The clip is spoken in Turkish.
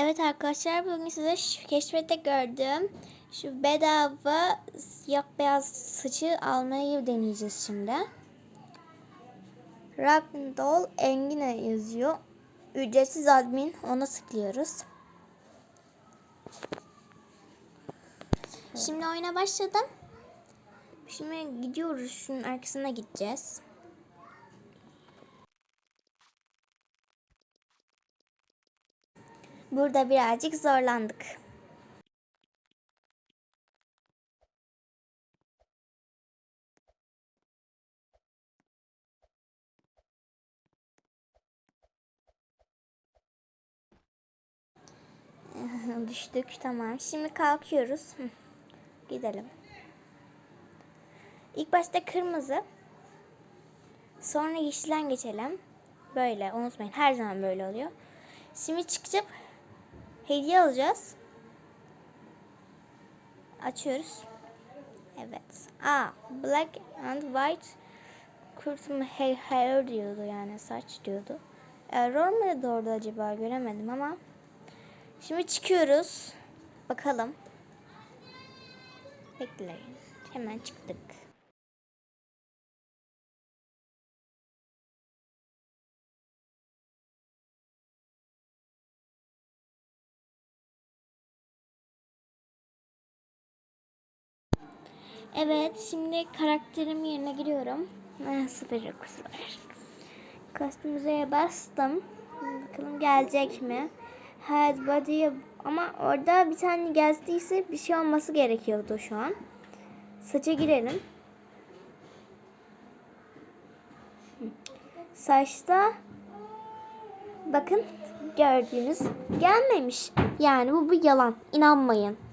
Evet arkadaşlar bugün size şu keşfette gördüğüm şu bedava siyah beyaz saçı almayı deneyeceğiz şimdi. Ragdoll Engine yazıyor. Ücretsiz admin ona tıklıyoruz. Şimdi oyuna başladım. Şimdi gidiyoruz. Şunun arkasına gideceğiz. Burada birazcık zorlandık. Düştük tamam. Şimdi kalkıyoruz. Gidelim. İlk başta kırmızı. Sonra yeşilden geçelim. Böyle unutmayın her zaman böyle oluyor. Şimdi çıkacak hediye alacağız. Açıyoruz. Evet. Aa, black and white kurtum hair, hair diyordu yani saç diyordu. Error mu doğru acaba göremedim ama. Şimdi çıkıyoruz. Bakalım. Bekleyin. Hemen çıktık. Evet, şimdi karakterimin yerine giriyorum. Ah, süper var. Kostümüze bastım. Bakalım gelecek mi? Head body ama orada bir tane geldiyse bir şey olması gerekiyordu şu an. Saça girelim. Saçta bakın gördüğünüz gelmemiş. Yani bu bir yalan. İnanmayın.